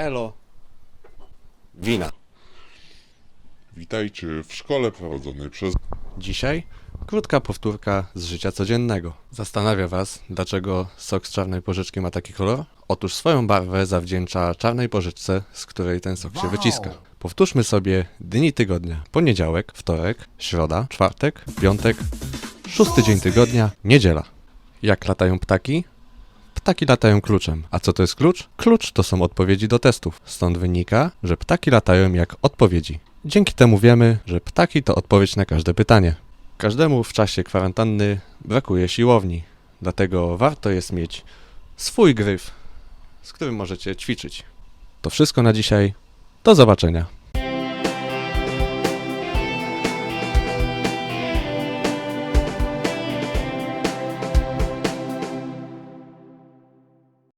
Elo. Wina. Witajcie w szkole prowadzonej przez Dzisiaj krótka powtórka z życia codziennego. Zastanawia Was, dlaczego sok z czarnej porzeczki ma taki kolor? Otóż swoją barwę zawdzięcza czarnej porzeczce, z której ten sok się wyciska. Powtórzmy sobie dni tygodnia. Poniedziałek, wtorek, środa, czwartek, piątek, szósty dzień tygodnia, niedziela. Jak latają ptaki? Ptaki latają kluczem. A co to jest klucz? Klucz to są odpowiedzi do testów. Stąd wynika, że ptaki latają jak odpowiedzi. Dzięki temu wiemy, że ptaki to odpowiedź na każde pytanie. Każdemu w czasie kwarantanny brakuje siłowni, dlatego warto jest mieć swój gryf, z którym możecie ćwiczyć. To wszystko na dzisiaj. Do zobaczenia.